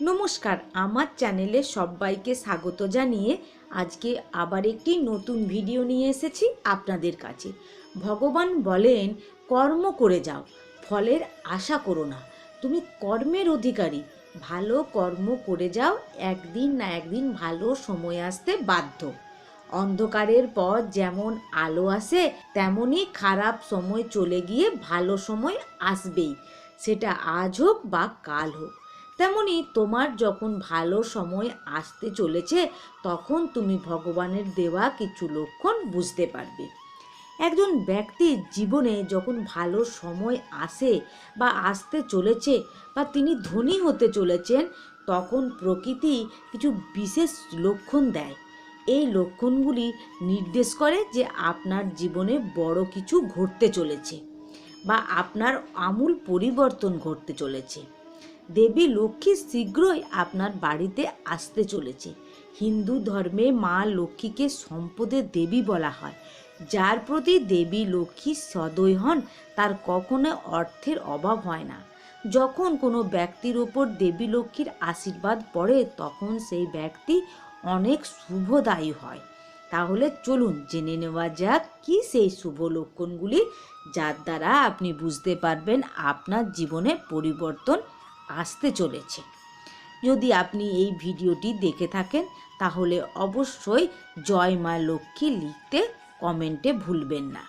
নমস্কার, আমার চ্যানেলে সবাইকে স্বাগত জানিয়ে আজকে আবার একটি নতুন ভিডিও নিয়ে এসেছি আপনাদের কাছে। ভগবান বলেন, কর্ম করে যাও, ফলের আশা করো না। তুমি কর্মের অধিকারী। ভালো কর্ম করে যাও, একদিন না একদিন ভালো সময় আসতে বাধ্য। অন্ধকারের পর যেমন আলো আসে তেমনই খারাপ সময় চলে গিয়ে ভালো সময় আসবেই। সেটা আজ হোক বা কাল হোক। তেমনি তোমার যখন ভালো সময় আসতে চলেছে, তখন তুমি ভগবানের দেওয়া কিছু লক্ষণ বুঝতে পারবে। একজন ব্যক্তির জীবনে যখন ভালো সময় আসে বা আসতে চলেছে বা তিনি ধনী হতে চলেছেন, তখন প্রকৃতি কিছু বিশেষ লক্ষণ দেয়। এই লক্ষণগুলি নির্দেশ করে যে আপনার জীবনে বড় কিছু ঘটতে চলেছে বা আপনার আমূল পরিবর্তন ঘটতে চলেছে। দেবী লক্ষ্মী শীঘ্রই আপনার বাড়িতে আসতে চলেছে। হিন্দু ধর্মে মা লক্ষ্মীকে সম্পদের দেবী বলা হয়। যার প্রতি দেবী লক্ষ্মী সদয় হন, তার কখনো অর্থের অভাব হয় না। যখন কোনো ব্যক্তির ওপর দেবী লক্ষ্মীর আশীর্বাদ পড়ে, তখন সেই ব্যক্তি অনেক শুভদায়ী হয়। তাহলে চলুন জেনে নেওয়া যাক, কি সেই শুভ লক্ষণগুলি যার দ্বারা আপনি বুঝতে পারবেন আপনার জীবনে পরিবর্তন আসতে চলেছে। যদি আপনি এই ভিডিওটি দেখে থাকেন, তাহলে অবশ্যই জয় মা লক্ষ্মী লিখতে কমেন্টে ভুলবেন না।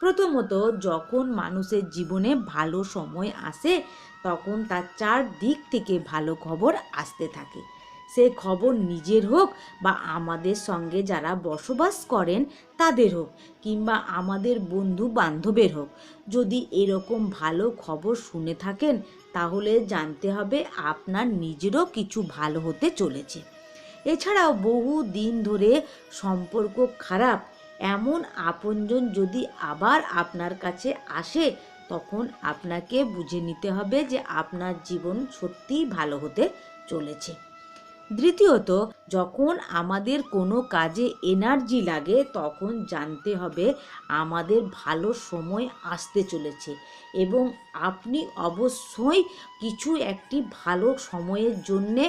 প্রথমত, যখন মানুষের জীবনে ভালো সময় আসে, তখন তার চার দিক থেকে ভালো খবর আসতে থাকে। সে খবর নিজের হোক বা আমাদের সঙ্গে যারা বসবাস করেন, তাদের হোক কিংবা আমাদের বন্ধু বান্ধবের হোক। যদি এরকম ভালো খবর শুনে থাকেন তাহলে জানতে হবে আপনার নিজেরও কিছু ভালো হতে চলেছে। এছাড়াও বহু দিন ধরে সম্পর্ক খারাপ, এমন আপনজন যদি আবার আপনার কাছে আসে, তখন আপনাকে বুঝে নিতে হবে যে আপনার জীবন সত্যিই ভালো হতে চলেছে। দ্বিতীয়ত, যখন আমাদের কোনো কাজে এনার্জি লাগে, তখন জানতে হবে আমাদের ভালো সময় আসতে চলেছে এবং আপনি অবশ্যই কিছু একটি ভালো সময়ের জন্যে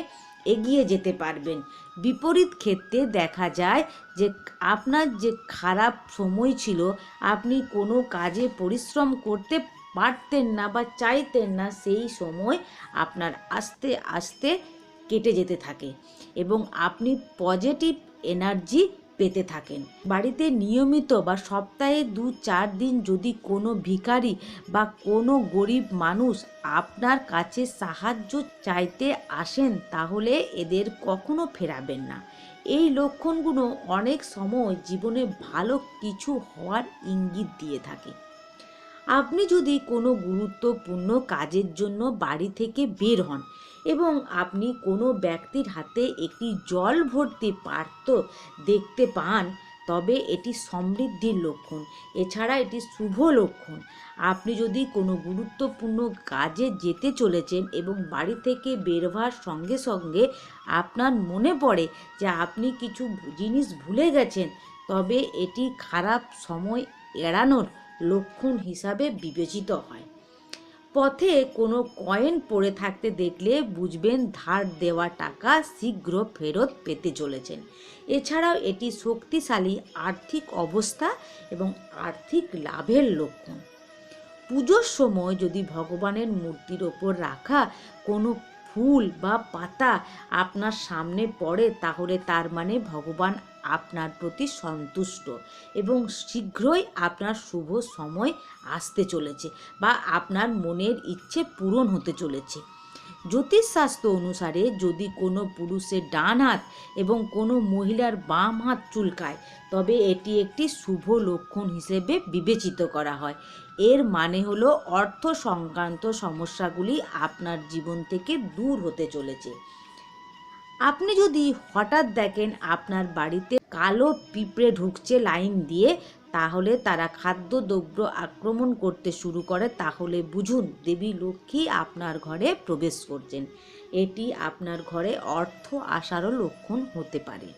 এগিয়ে যেতে পারবেন। বিপরীত ক্ষেত্রে দেখা যায় যে আপনার যে খারাপ সময় ছিল, আপনি কোনো কাজে পরিশ্রম করতে পারতেন না বা চাইতেন না, সেই সময় আপনার আস্তে আস্তে কেটে যেতে থাকে এবং আপনি পজিটিভ এনার্জি পেতে থাকেন। বাড়িতে নিয়মিত বা সপ্তাহে দু চার দিন যদি কোনো ভিখারি বা কোনো গরিব মানুষ আপনার কাছে সাহায্য চাইতে আসেন, তাহলে এদের কখনো ফেরাবেন না। এই লক্ষণগুলো অনেক সময় জীবনে ভালো কিছু হওয়ার ইঙ্গিত দিয়ে থাকে। আপনি যদি কোনো গুরুত্বপূর্ণ কাজের জন্য বাড়ি থেকে বের হন এবং আপনি কোনো ব্যক্তির হাতে একটি জল ভর্তি পাত্র দেখতে পান, তবে এটি সমৃদ্ধির লক্ষণ। এছাড়া এটি শুভ লক্ষণ। আপনি যদি কোনো গুরুত্বপূর্ণ কাজে যেতে চলেছেন এবং বাড়ি থেকে বের হওয়ার সঙ্গে সঙ্গে আপনার মনে পড়ে যে আপনি কিছু জিনিস ভুলে গেছেন, তবে এটি খারাপ সময় এড়ানোর লক্ষণ হিসাবে বিবেচিত হয়। পথে কোনো কয়েন পড়ে থাকতে দেখলে বুঝবেন ধার দেওয়া টাকা শীঘ্র ফেরত পেতে চলেছেন। এছাড়াও এটি শক্তিশালী আর্থিক অবস্থা এবং আর্থিক লাভের লক্ষণ। পুজোর সময় যদি ভগবানের মূর্তির ওপর রাখা কোনো ফুল বা পাতা আপনার সামনে পড়ে, তাহলে তার মানে ভগবান আপনার প্রতি সন্তুষ্ট এবং শীঘ্রই আপনার শুভ সময় আসতে চলেছে বা আপনার মনের ইচ্ছে পূরণ হতে চলেছে। জ্যোতিষশাস্ত্র অনুসারে যদি কোনো পুরুষের ডান হাত এবং কোনো মহিলার বাম হাত চুলকায়, তবে এটি একটি শুভ লক্ষণ হিসেবে বিবেচিত করা হয়। এর মানে হলো অর্থ সংক্রান্ত সমস্যাগুলি আপনার জীবন থেকে দূর হতে চলেছে। আপনি যদি হঠাৎ দেখেন আপনার বাড়িতে কালো পিঁপড়ে ঢুকছে লাইন দিয়ে তাহলে তারা খাদ্যদ্রব্য আক্রমণ করতে শুরু করে, তাহলে বুঝুন দেবী লক্ষ্মী আপনার ঘরে প্রবেশ করছেন। এটি আপনার ঘরে অর্থ আসারও লক্ষণ হতে পারে।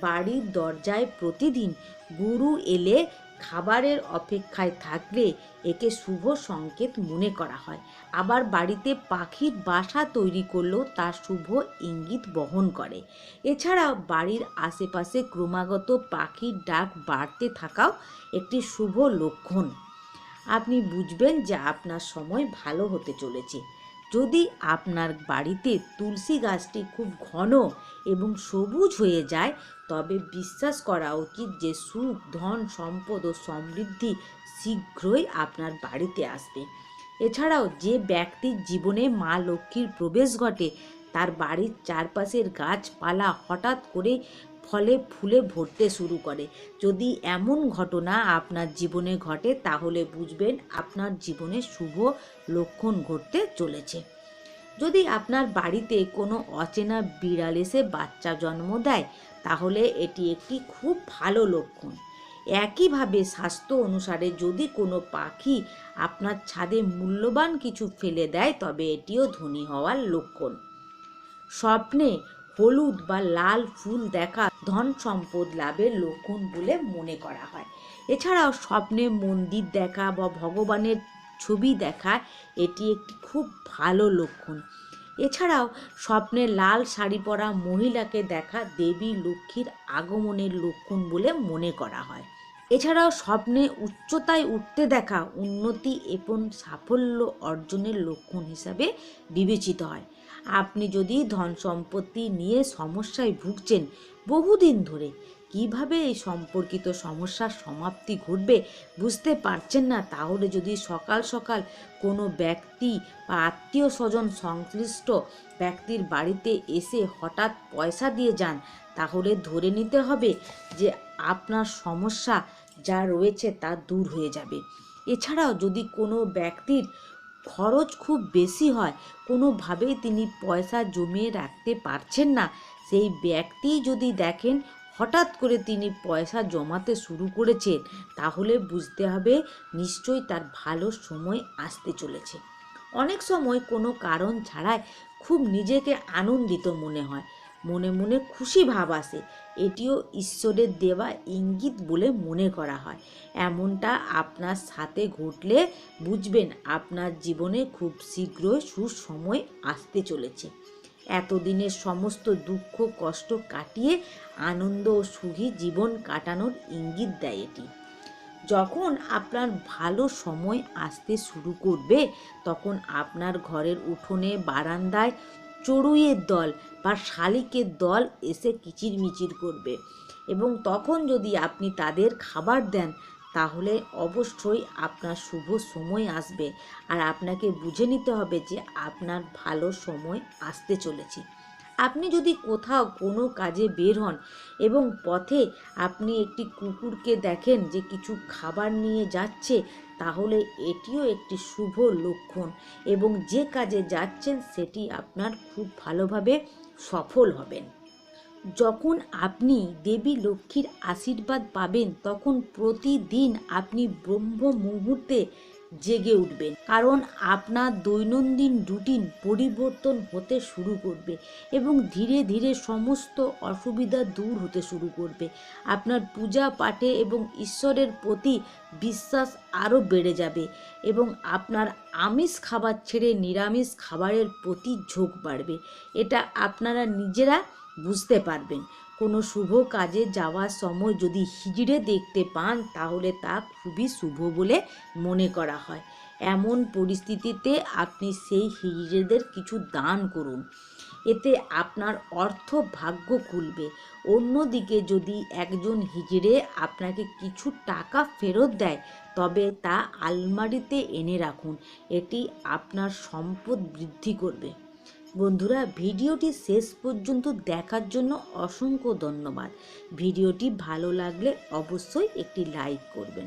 বাড়ির দরজায় প্রতিদিন গুরু এলে খাবারের অপেক্ষায় থাকলে একে শুভ সংকেত মনে করা হয়। আবার বাড়িতে পাখির বাসা তৈরি করলেও তার শুভ ইঙ্গিত বহন করে। এছাড়াও বাড়ির আশেপাশে ক্রমাগত পাখির ডাক বাড়তে থাকাও একটি শুভ লক্ষণ। আপনি বুঝবেন যে আপনার সময় ভালো হতে চলেছে। যদি আপনার বাড়িতে তুলসী গাছটি খুব ঘন এবং সবুজ হয়ে যায়, তবে বিশ্বাস করা উচিত যে সুখ, ধন, সম্পদ ও সমৃদ্ধি শীঘ্রই আপনার বাড়িতে আসবে। এছাড়াও যে ব্যক্তির জীবনে মা লক্ষ্মীর প্রবেশ ঘটে, তার বাড়ির চারপাশের গাছপালা হঠাৎ করে ফলে ফুলে ভরতে শুরু করে। যদি এমন ঘটনা আপনার জীবনে ঘটে, তাহলে বুঝবেন আপনার জীবনে শুভ লক্ষণ ঘটতে চলেছে। যদি আপনার বাড়িতে কোনো অচেনা বিড়াল এসে বাচ্চা জন্ম দেয়, তাহলে এটি একটি খুব ভালো লক্ষণ। একইভাবে স্বাস্থ্য অনুসারে যদি কোনো পাখি আপনার ছাদে মূল্যবান কিছু ফেলে দেয়, তবে এটিও ধনী হওয়ার লক্ষণ। স্বপ্নে হলুদ বা লাল ফুল দেখা ধন সম্পদ লাভের লক্ষণ বলে মনে করা হয়। এছাড়াও স্বপ্নে মন্দির দেখা বা ভগবানের ছবি দেখা, এটি একটি খুব ভালো লক্ষণ। এছাড়াও স্বপ্নে লাল শাড়ি পরা মহিলাকে দেখা দেবী লক্ষ্মীর আগমনের লক্ষণ বলে মনে করা হয়। এছাড়াও স্বপ্নে উচ্চতায় উঠতে দেখা উন্নতি এবং সাফল্য অর্জনের লক্ষণ হিসাবে বিবেচিত হয়। আপনি যদি ধন সম্পত্তি নিয়ে সমস্যায় ভুগছেন বহুদিন ধরে, কীভাবে এই সম্পর্কিত সমস্যার সমাপ্তি ঘটবে বুঝতে পারছেন না? তাহলে যদি সকাল সকাল কোনো ব্যক্তি বা আত্মীয় স্বজন সংশ্লিষ্ট ব্যক্তির বাড়িতে এসে হঠাৎ পয়সা দিয়ে যান তাহলে ধরে নিতে হবে যে আপনার সমস্যা যা রয়েছে তা দূর হয়ে যাবে। এছাড়াও যদি কোনো ব্যক্তির খরচ খুব বেশি হয়, কোনোভাবেই তিনি পয়সা জমিয়ে রাখতে পারছেন না, সেই ব্যক্তি যদি দেখেন হঠাৎ করে তিনি পয়সা জমাতে শুরু করেছেন, তাহলে বুঝতে হবে নিশ্চয়ই তার ভালো সময় আসতে চলেছে। অনেক সময় কোনো কারণ ছাড়াই খুব নিজেকে আনন্দিত মনে হয়। মনে মনে খুশি ভাব আসে। এটিও ঈশ্বরের দেওয়া ইঙ্গিত বলে মনে করা হয়। এমনটা আপনার সাথে ঘটলে বুঝবেন আপনার জীবনে খুব শীঘ্রই সুসময় আসতে চলেছে। এতদিনের সমস্ত দুঃখ, কষ্ট কাটিয়ে আনন্দ ও সুখী জীবন কাটানোর ইঙ্গিত দেয় এটি। যখন আপনার ভালো সময় আসতে শুরু করবে, তখন আপনার ঘরের উঠোনে, বারান্দায় চড়ুইয়ের দল বা শালিকের দল এসে কিচিরমিচির করবে। এবং তখন যদি আপনি তাদের খাবার দেন, তাহলে অবশ্যই আপনার শুভ সময় আসবে। আর আপনাকে বুঝে নিতে হবে যে আপনার ভালো সময় আসতে চলেছে। আপনি যদি কোথাও কোনো কাজে বের হন এবং পথে আপনি একটি কুকুরকে দেখেন যে কিছু খাবার নিয়ে যাচ্ছে, তাহলে এটিও একটি শুভ লক্ষণ এবং যে কাজে যাচ্ছেন সেটি আপনার খুব ভালোভাবে সফল হবেন। যখন আপনি দেবী লক্ষ্মীর আশীর্বাদ পাবেন, তখন প্রতিদিন আপনি ব্রহ্ম মুহূর্তে জেগে উঠবেন। কারণ আপনার দৈনন্দিন রুটিন পরিবর্তন হতে শুরু করবে এবং ধীরে ধীরে সমস্ত অসুবিধা দূর হতে শুরু করবে। আপনার পূজা পাঠে এবং ঈশ্বরের প্রতি বিশ্বাস আরও বেড়ে যাবে এবং আপনার আমিষ খাবার ছেড়ে নিরামিষ খাবারের প্রতি ঝোঁক বাড়বে। এটা আপনারা নিজেরা বুঝতে পারবেন। কোনো শুভ কাজে যাওয়ার সময় যদি হিজড়ে দেখতে পান, তাহলে তা খুবই শুভ বলে মনে করা হয়। এমন পরিস্থিতিতে আপনি সেই হিজড়েদের কিছু দান করুন। এতে আপনার অর্থ ভাগ্য খুলবে। অন্যদিকে যদি একজন হিজড়ে আপনাকে কিছু টাকা ফেরত দেয়, তবে তা আলমারিতে এনে রাখুন। এটি আপনার সম্পদ বৃদ্ধি করবে। বন্ধুরা, ভিডিওটি শেষ পর্যন্ত দেখার জন্য অসংখ্য ধন্যবাদ। ভিডিওটি ভালো লাগলে অবশ্যই একটি লাইক করবেন।